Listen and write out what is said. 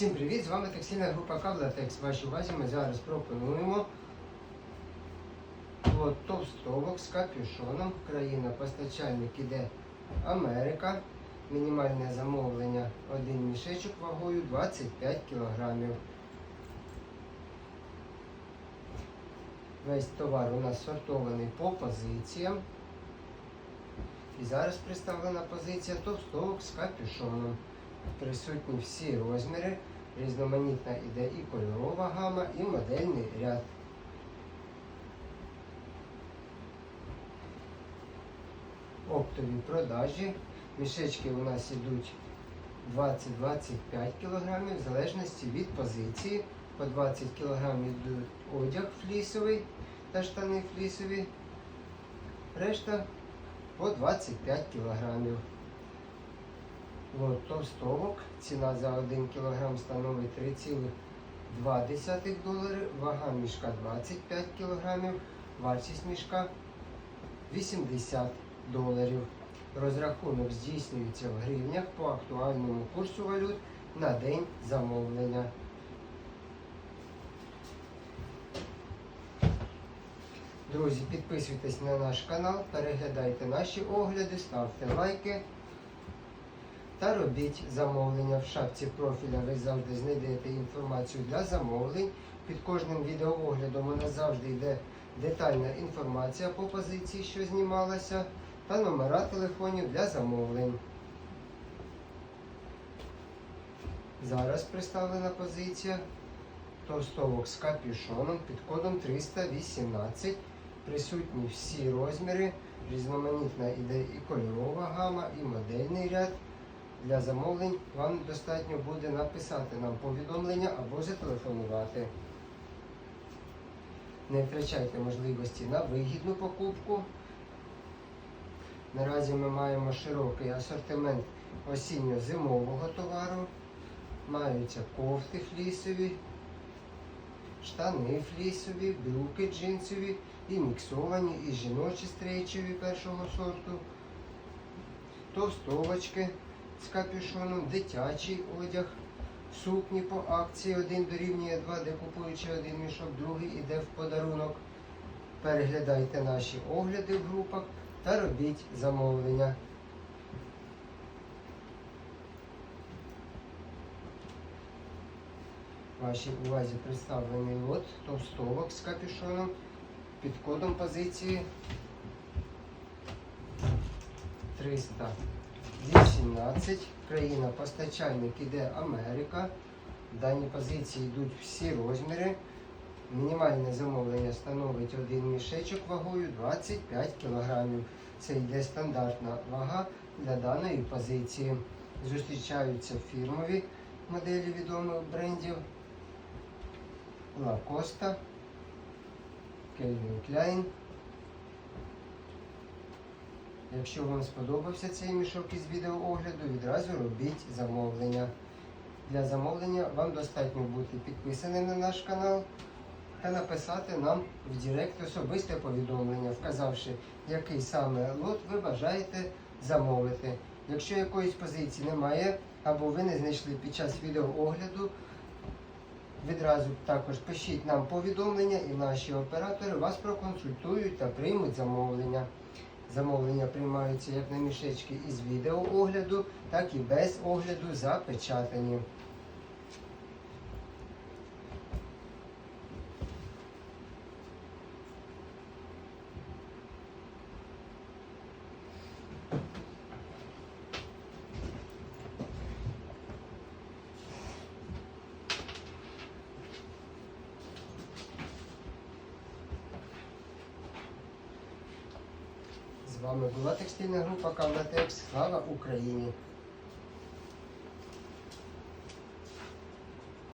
Всім привіт! З вами текстильна група Кавлатекс. Вашій увазі ми зараз пропонуємо товстовок з капюшоном. Країна постачальник іде Америка. Мінімальне замовлення один мішечок вагою 25 кг. Весь товар у нас сортований по позиціям. І зараз представлена позиція товстовок з капюшоном. Присутні всі розміри, різноманітна іде і кольорова гама, і модельний ряд. Оптові продажі. Мішечки у нас йдуть 20-25 кг, в залежності від позиції. По 20 кг йдуть одяг флісовий та штани флісові. Решта по 25 кг. Товстовок. Ціна за 1 кг становить 3,2 долари, вага мішка 25 кг, вартість мішка 80 доларів. Розрахунок здійснюється в гривнях по актуальному курсу валют на день замовлення. Друзі, підписуйтесь на наш канал, переглядайте наші огляди, ставте лайки та робіть замовлення. В шапці профіля ви завжди знайдете інформацію для замовлень. Під кожним відеооглядом у нас завжди йде детальна інформація по позиції, що знімалася, та номера телефонів для замовлень. Зараз представлена позиція товстовок з капюшоном під кодом 318. Присутні всі розміри, різноманітна іде і кольорова гама, і модельний ряд. Для замовлень вам достатньо буде написати нам повідомлення або зателефонувати. Не втрачайте можливості на вигідну покупку. Наразі ми маємо широкий асортимент осінньо-зимового товару. Маються кофти флісові, штани флісові, брюки джинсові і міксовані, і жіночі стрейчеві першого сорту, товстовочки з капюшоном, дитячий одяг, сукні по акції один дорівнює 2, де купуючи один мішок, другий іде в подарунок. Переглядайте наші огляди в групах та робіть замовлення. Вашій увазі представлений лот товстовок з капюшоном під кодом позиції 318. Країна постачальник іде Америка. В даній позиції йдуть всі розміри. Мінімальне замовлення становить один мішечок вагою 25 кг. Це йде стандартна вага для даної позиції. Зустрічаються фірмові моделі відомих брендів. Лакоста, Calvin Klein. Якщо вам сподобався цей мішок із відеоогляду, відразу робіть замовлення. Для замовлення вам достатньо бути підписаним на наш канал та написати нам в Директ особисте повідомлення, вказавши, який саме лот ви бажаєте замовити. Якщо якоїсь позиції немає, або ви не знайшли під час відеоогляду, відразу також пишіть нам повідомлення і наші оператори вас проконсультують та приймуть замовлення. Замовлення приймаються як на мішечки із відеоогляду, так і без огляду запечатані. Вами була текстильна група Кавлатекс. Слава Україні!